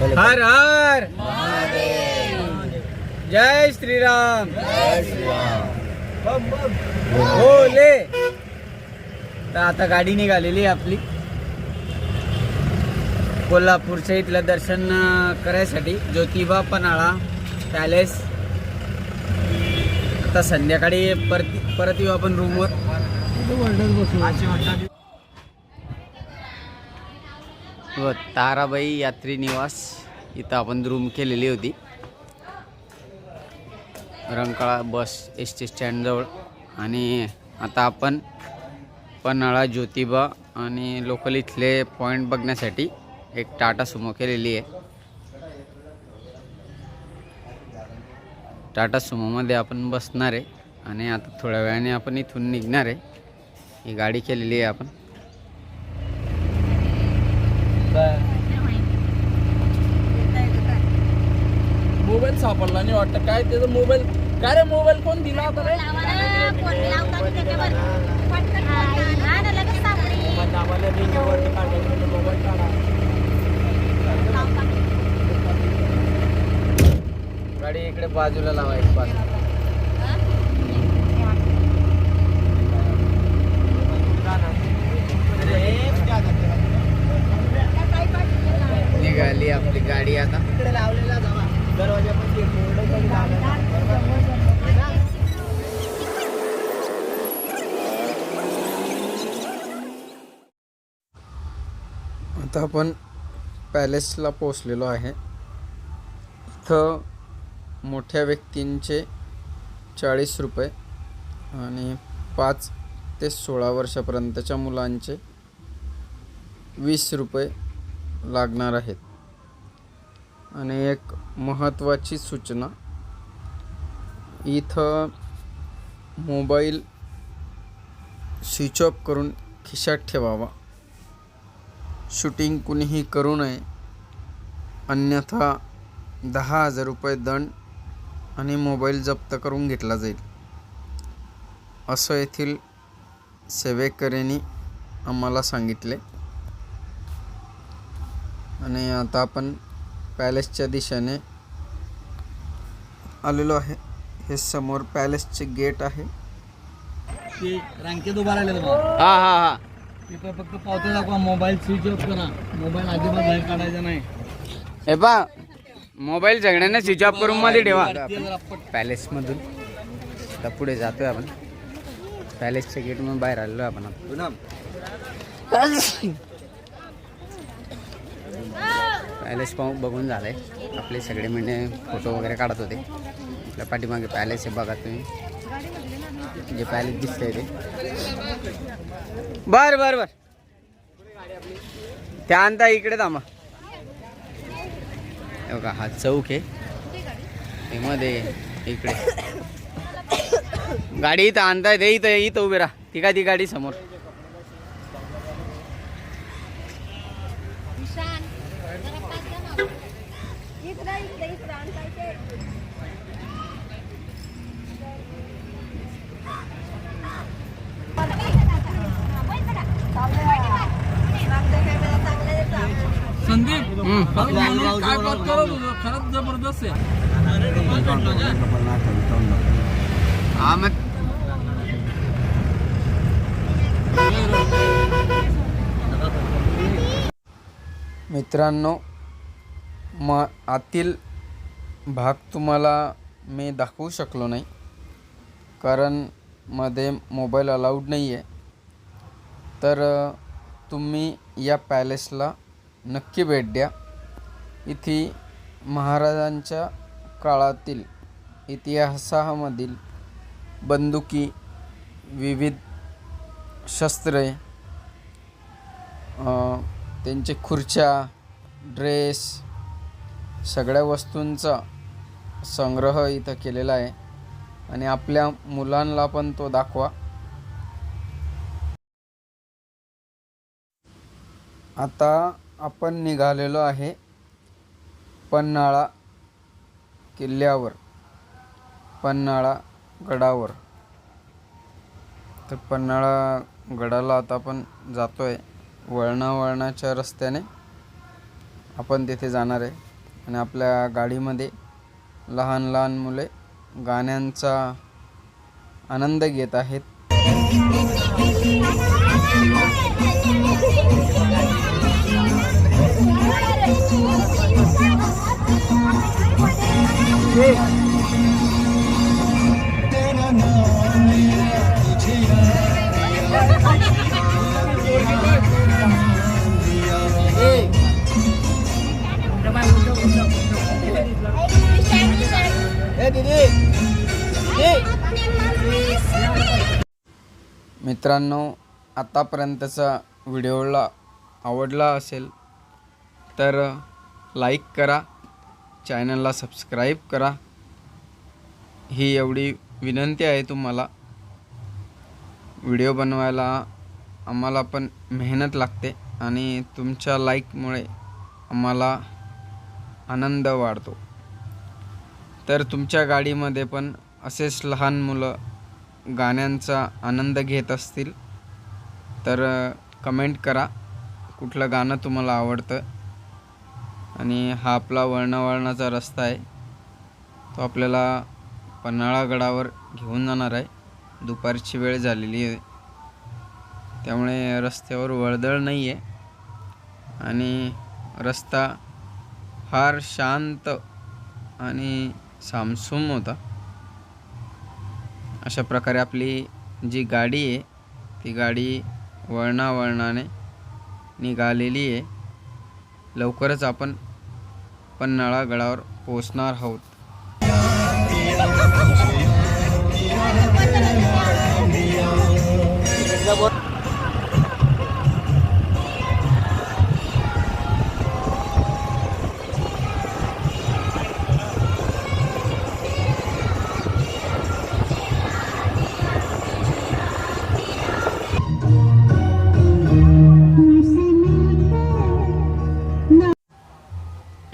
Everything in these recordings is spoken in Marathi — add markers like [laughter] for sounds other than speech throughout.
हर हर। जय श्रीराम। बोले. तर आता गाडी निघालेली आहे आपली. कोल्हापूरच्या इथलं दर्शन करायसाठी ज्योतिबा पन्हाळा पॅलेस. आता संध्याकाळी परत परत येऊ आपण रूमवर व ताराबाई यात्री निवास इथं आपण रूम केलेली होती. रंकाळा बस एस टी स्टँडजवळ आणि आता आपण पन्हाळा ज्योतिबा आणि लोकल इथले पॉईंट बघण्यासाठी एक टाटा सुमो केलेली आहे. टाटा सुमोमध्ये आपण बसणार आहे. आणि आता थोड्या वेळाने आपण इथून निघणार आहे. ही गाडी केलेली आहे आपण. मोबाईल सापडला नाही वाटतं. काय त्याचा मोबाईल काय रे मोबाईल? कोण दिला होता रे? गाडी इकडे बाजूला लावायची पाच निघाली आपली गाडी आता. आता आपण पॅलेसला पोचलेलो आहे. इथं मोठ्या व्यक्तींचे चाळीस रुपये आणि पाच ते सोळा वर्षापर्यंतच्या मुलांचे वीस रुपये लागणार आहेत. आणि एक महत्त्वाची सूचना. इथं मोबाईल स्विच ऑफ करून खिशात ठेवावा. शूटिंग कुणीही करू नये. अन्यथा दहा हजार रुपये दंड आणि मोबाईल जप्त करून घेतला जाईल. असं येथील सेवेकऱ्यांनी आम्हाला सांगितले. आणि आता आपण पॅलेसच्या दिशेने आलेलो आहे. हे समोर पॅलेसचे गेट आहे. ते रांकेत उभा राहिले हा हा हा. तिथं फक्त पावते दाखवा मोबाईल स्विच ऑफ करा. मोबाईल अजिबात बाहेर काढायचा नाही. हे पा मोबाईल सगळ्यांना स्विच ऑफ करून मध्ये ठेवा. पॅलेसमधून. आता पुढे जातोय आपण. पॅलेसच्या गेटमधून बाहेर आलेलो आपण. [laughs] पॅलेस पाहून बघून झालंय. आपले सगळे म्हणजे फोटो वगैरे काढत होते. आपल्या पाठीमागे पॅलेस आहे बघा तुम्ही. जे पॅलेस दिसतंय ते. बर बर बर. त्या आणता इकडे थांबा. बघा हा चौक आहे. मध्ये इकडे. गाडी इथं आणताय ते इथं इथं उभी राहा. ती का ती गाडी समोर संदीप हम्म. बघ म्हणून काय बात खरंच जबरदस्त आहे मित्रांनो म आतील भाग तुम्हाला मी दाखवू शकलो नाही कारण मध्ये मोबाईल अलाउड नाही आहे तर तुम्ही या पॅलेसला नक्की भेट द्या. इथे महाराजांच्या काळातील इतिहासामधील बंदुकी विविध शस्त्रे त्यांचे खुर्च्या ड्रेस सगळ्या वस्तूंचा संग्रह इथं केलेला आहे. आणि आपल्या मुलांना पण तो दाखवा. आता आपण निघालेलो आहे पन्हाळा किल्ल्यावर पन्हाळा गडावर. तर पन्हाळा गडाला आता आपण जातो आहे वळणा वळणाच्या रस्त्याने. आपण तिथे जाणार आहे. आणि आपल्या गाडीमध्ये लहान लहान मुले गाण्यांचा आनंद घेत आहेत. मित्रांनो आतापर्यंतचा व्हिडिओला आवडला असेल तर लाईक करा. चॅनलला सबस्क्राईब करा. ही एवढी विनंती आहे तुम्हाला. व्हिडिओ बनवायला आम्हाला पण मेहनत लागते आणि तुमच्या लाईकमुळे आम्हाला आनंद वाढतो. तर तुमच्या गाडीमध्ये पण असेच लहान मुलं गाण्यांचा आनंद घेत असतील. तर कमेंट करा. कुठलं गाणं तुम्हाला आवडतं? आणि हा आपला वळणावळणाचा रस्ता आहे. तो आपल्याला पन्हाळा गडावर घेऊन जाणार आहे. दुपारची वेळ झालेली आहे. त्यामुळे रस्त्यावर वर्दळ नाही आहे आणि रस्ता फार शांत आणि सामसूम होता. अशा प्रकारे आपली जी गाडी आहे ती गाडी वळणावळणाने निघालेली आहे. लवकरच आपण पन्हाळा गडावर पोचणार आहोत.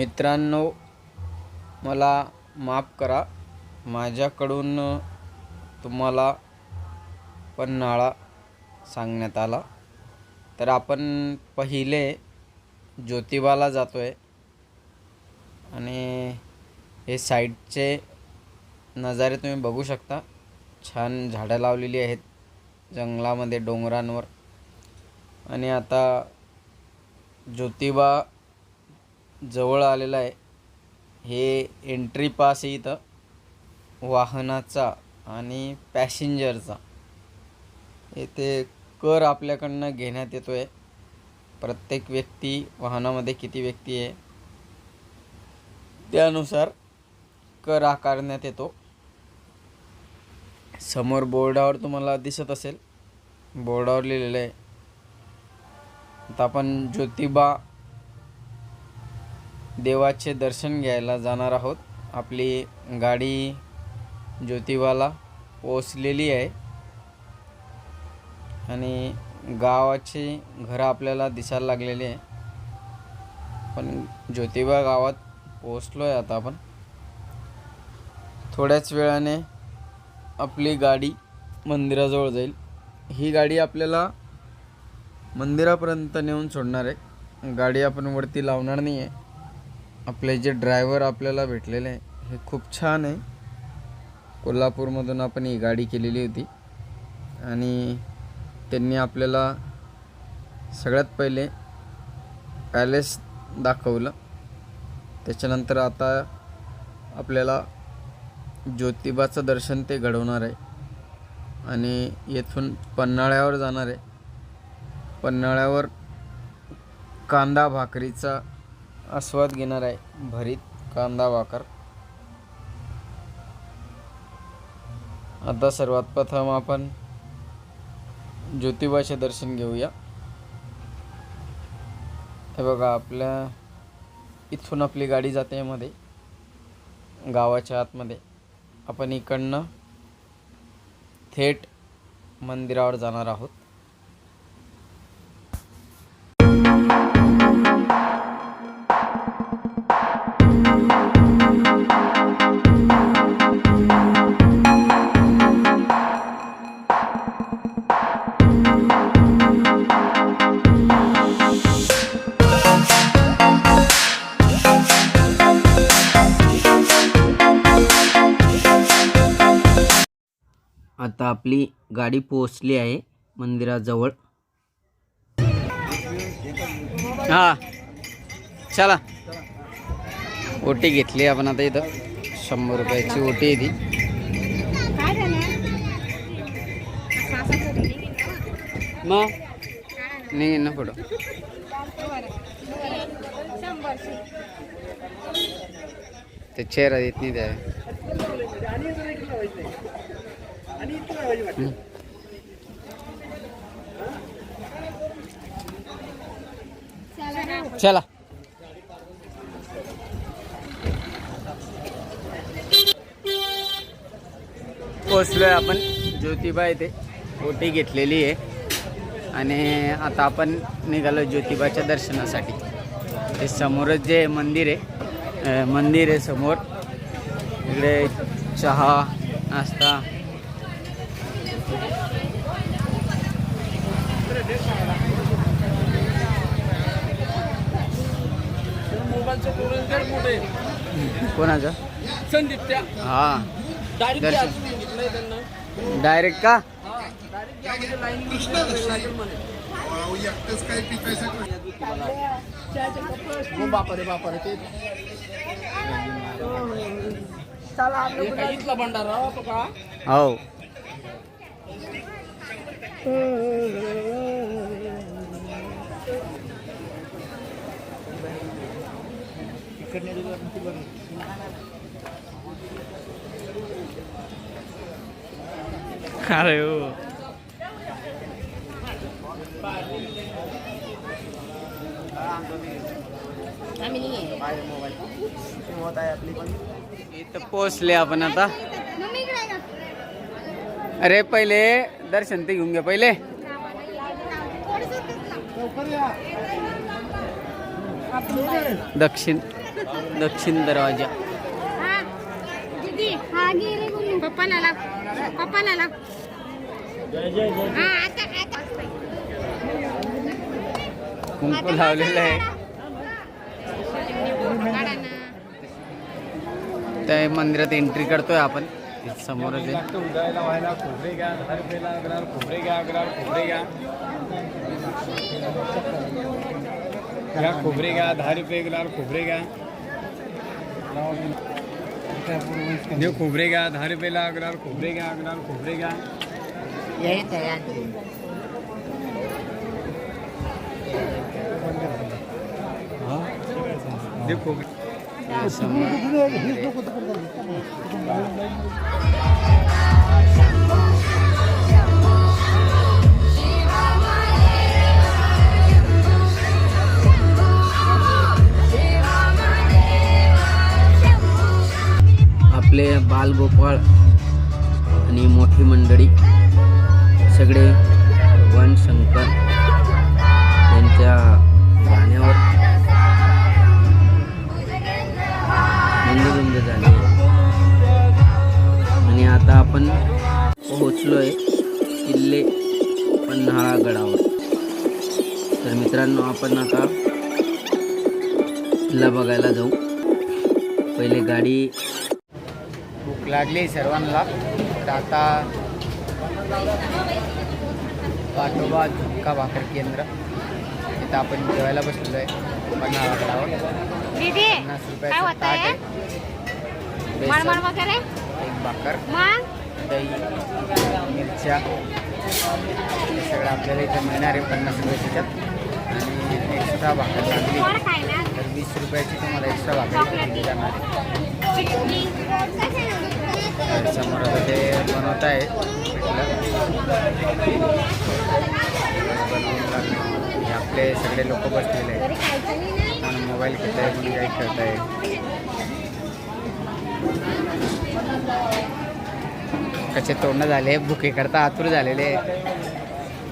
मित्रांनो मला माफ करा. माझ्याकडून तुम्हाला पन्हाळा सांगण्यात आला. तर आपण पहिले ज्योतिबाला जातो आहे आणि हे साईडचे नजारे तुम्ही बघू शकता. छान झाडं लावलेली आहेत जंगलामध्ये डोंगरांवर. आणि आता ज्योतिबा जवळ आलेलं आहे. हे एंट्री पास आहे इथं. वाहनाचा आणि पॅसेंजरचा येथे कर आपल्याकडनं घेण्यात येतो आहे प्रत्येक व्यक्ती वाहनामध्ये किती व्यक्ती आहे त्यानुसार कर आकारण्यात येतो. समोर बोर्डावर तुम्हाला दिसत असेल. बोर्डावर लिहिलेलं आहे. आता आपण ज्योतिबा देवाचे दर्शन घ्यायला जाणार आहोत. आपली गाडी ज्योतिबाला पोचलेली आहे. आणि गावाची घरं आपल्याला दिसायला लागलेली आहे. पण ज्योतिबा गावात पोचलो आहे आता आपण. थोड्याच वेळाने आपली गाडी मंदिराजवळ जाईल. ही गाडी आपल्याला मंदिरापर्यंत नेऊन सोडणार आहे. गाडी आपण वरती लावणार नाही आहे आपले जे ड्रायव्हर आपल्याला भेटलेले आहे हे खूप छान आहे. कोल्हापूरमधून आपण ही गाडी केलेली होती. आणि त्यांनी आपल्याला सगळ्यात पहिले पॅलेस दाखवलं. त्याच्यानंतर आता आपल्याला ज्योतिबाचं दर्शन ते घडवणार आहे. आणि येथून पन्हाळ्यावर जाणार आहे. पन्हाळ्यावर कांदा भाकरीचा आस्वाद घेणार आहे भरीत कांदा भाकर आता सर्वात प्रथम आपण ज्योतिबाचे दर्शन घेऊया. हे बघा आपल्या इथून आपली गाडी जाते मध्ये गावाच्या आतमध्ये. आपण इकडनं थेट मंदिरावर जाणार आहोत. आता आपली गाडी पोहोचली आहे मंदिराजवळ. हा. चला. ओटी घेतली आपण आता इथं. शंभर रुपयाची ओटी आहे ती. मग नाही ना पडो ते चेहरा देत नाही त्या. चला. पोचलोय आपण. ज्योतिबा येथे ओटी घेतलेली आहे. आणि आता आपण निघालो ज्योतिबाच्या दर्शनासाठी. ते समोरच जे मंदिर आहे मंदिर आहे समोर. इकडे चहा नाश्ता पूर्ण कुठे? कोणाचं? संदीप त्या हा डायरेक्ट दर्शन. सांगितलंय त्यांना. डायरेक्ट का? हा डायरेक्ट त्यामध्ये लाईन लागेल म्हणे. हो बापरे बापरे ते हे काय इथला भंडारा होतो का? हो. अरे हो. इथं पोचले आपण आता मम्मी इकडे आहे का? अरे पहिले दर्शन ते घेऊन घ्या पहिले। दक्षिण। दक्षिण दरवाजा हा. हा. पप्पाला. पप्पाला. हा. कुंकू लावलेलं आहे. त्या मंदिरात एंट्री करतोय आपण समोरच व्हायला खोबरे घ्या दहा रुपयाला ग्राम खोबरे घ्या ग्राम खोबरे घ्या घ्या खोबरे घ्या दहा रुपये ग्राम खोबरे घ्या देव खोबरे घ्या दहा रुपयाला ग्राम खोबरे घ्या ग्राम खोबरे घ्या देव खोबरे आपले बालगोपाळ आणि मोठी मंडळी सगळे भगवान शंकर यांच्या गाण्यावर मंदरुंद झाले. आणि आता आपण पोहोचलोय किल्ले पन्हाळा गडावर तर मित्रांनो आपण आता किल्ला बघायला जाऊ. पहिले गाडी लागली सर्वांना. तर आता पाठोबा झुणका भाकर केंद्र. इथं आपण जेवायला बसलेलो आहे पन्नास रुपयाचं ताट आहे. बेसन, एक भाकर दही मिरच्या. हे सगळं आपल्याला इथं मिळणार आहे पन्नास रुपयाच्या आणि एक्स्ट्रा भाकर लागली. तर वीस रुपयाची तुम्हाला एक्स्ट्रा भाकर जाणार आहे. समोर आता ते बनवत आहे हे आपले सगळे लोक बसलेले आहेत. आणि मोबाईल खेळत आहे कोणी काही खेळत आहे कसे तोंड झाले भुके करता आतुर झालेले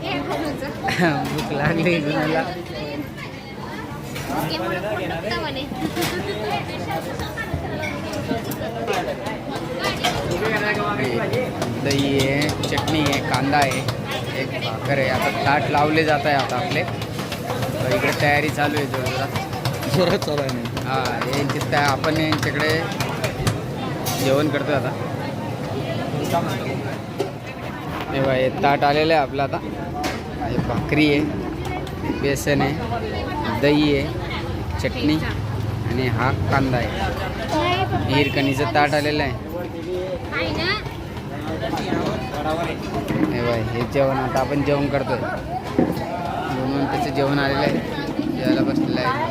हे भूक लागली मला दही आहे चटणी आहे कांदा आहे एक भाकर आहे. आता ताट लावले जात आहे आता आपले. इकडे तयारी चालू आहे जोरजोरात. जोरात चालू आहे हा यांची त्या आपण यांच्याकडे जेवण करतो आता. तेव्हा हे ताट आलेलं आहे आपलं आता. हे भाकरी आहे बेसन आहे दही आहे चटणी आणि हा कांदा आहे. हिरकणीचं ताट आलेलं आहे. हे बाय हे जेवण आता आपण जेवण करतोय. म्हणून त्याचं जेवण आलेलं आहे. जेवायला बसलेलं आहे.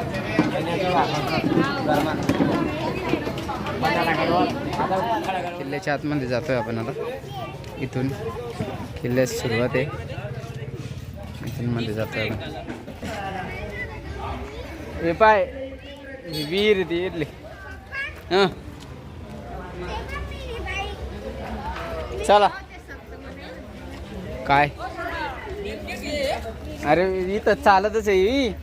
किल्ल्याच्या आतमध्ये जातोय आपण आता. इथून किल्ल्याची सुरुवात आहे. इथून मध्ये जातोय आपण. हे पाय विहीर ती इथली. हां. चला. काय? अरे इथं चालतच आहे ही.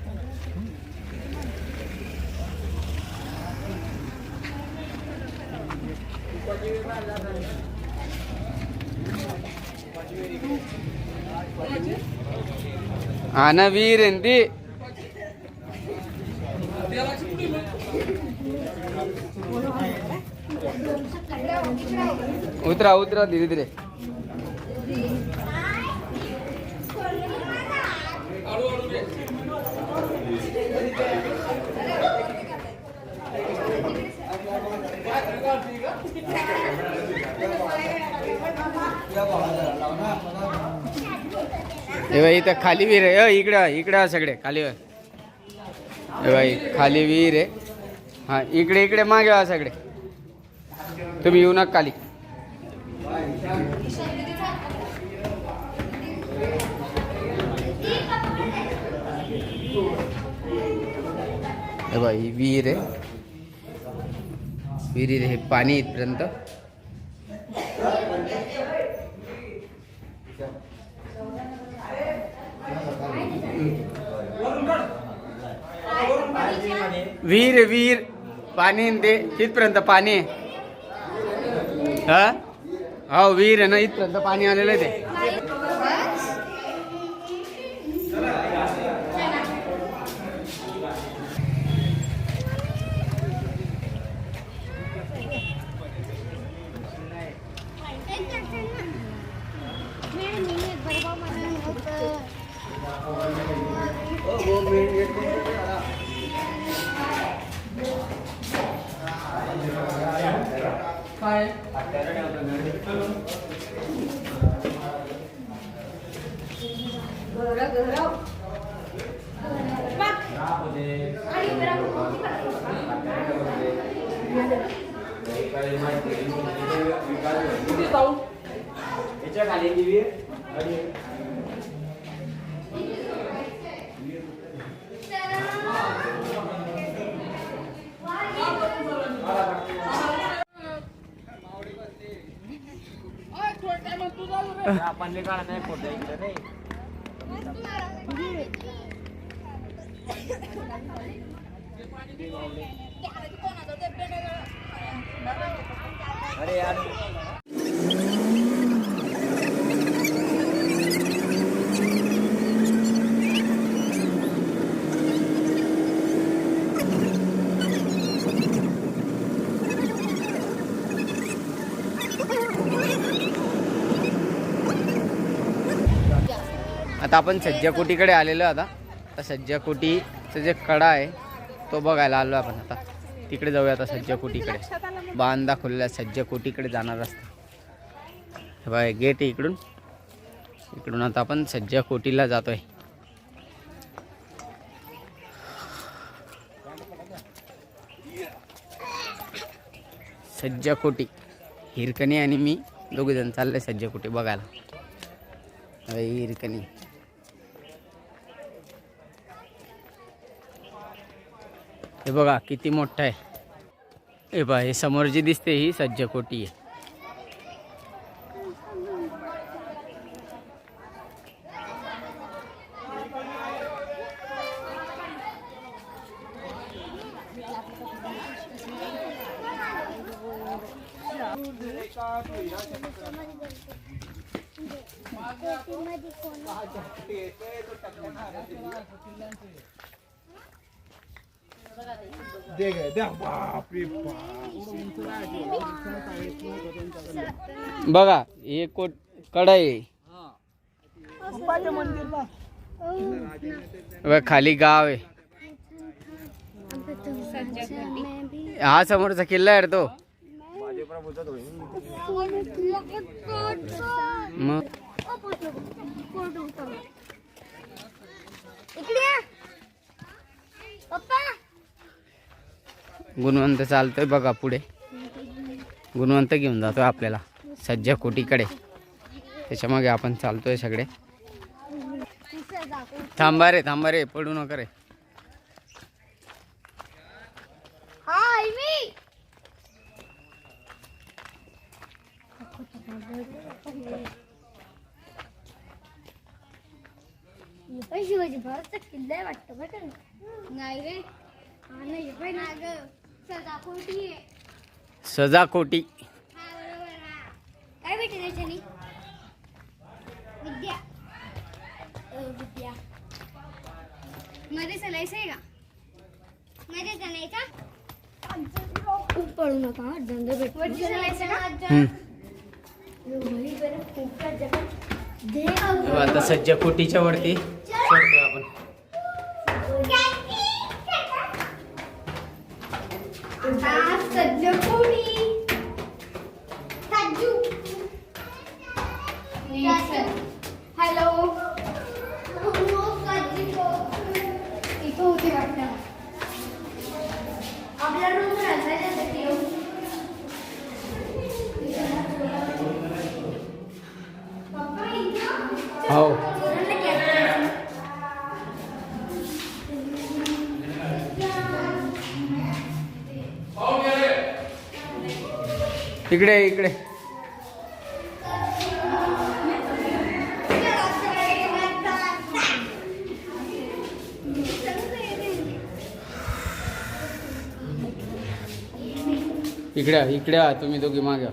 वीर ती. उतरा उतरा धीरे धीरे. भाई इथं खाली विहीर आहे. इकडं इकडं सगळे खाली बाई खाली विहीर आहे. हा इकडे इकडे मागे वा सगळे. तुम्ही येऊ नका खाली. हे बाई विहीर आहे. विहिरीत हे पाणी इथपर्यंत. विहीर विहीर. पाणी ते. तिथपर्यंत पाणी हा? हो विहीर आहे ना इथपर्यंत पाणी आलेलं आहे ते. याच्या खाली दिवी आणि आपण नाही फोटो इकडे नाही पाणी आता आपण सज्जाकोटीकडे आलेलो आता. आता सज्जाकोटीचं जे कडा आहे तो बघायला आलो आपण आता. तिकडे जाऊया आता सज्जाकोटीकडे. कोटीकडे बांध दाखवलेला सज्ज कोटीकडे जाणार रस्ता हे बघा गेट आहे इकडून. इकडून आता आपण सज्ज कोटीला जातोय. सज्ज कोटी. हिरकणी आणि मी दोघेजण चालले सज्ज कोटी बघायला. हिरकणी. हे बघा किती मोठं आहे. हे बघा हे समोर जी दिसते ही सज्ज कोटी आहे बघा हे कोट मंदिरला बघ, खाली गाव आहे. हा समोरचा किल्ला आहे तो. मग? गुणवंत चालतोय बघा पुढे. गुणवंत घेऊन जातोय आपल्याला. सज्जा कोटीकडे. त्याच्यामागे आपण चालतोय सगळे. थांबा रे थांबा रे पडू नका रे. शिवाजी किल्ला आहे वाटतं बरं नाही नाही पण सजा कोटी बरोबर हा. काय भेटेल त्याच्यानी? विद्या विद्या मध्ये चलायचं आहे का मध्ये चलायचा पळू नका चलायचं आता सज्जा कोटीच्या वरती चढतोय आपण हा सज्ज कोणी सज्जू हॅलो इथं होते वाटतं आपल्या रूम राहायसाठी पप्पा इथं हो इकडे इकडे. इकडे इकडे तुम्ही दोघी मागे आ.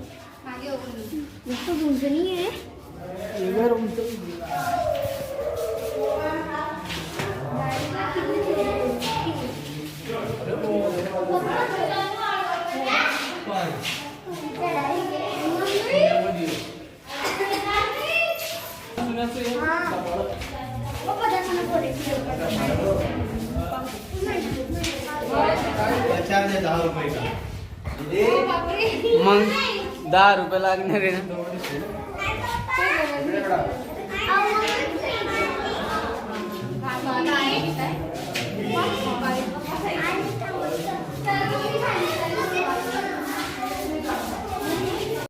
जास्त उंच नाही आहे मग दहा रुपये लागणार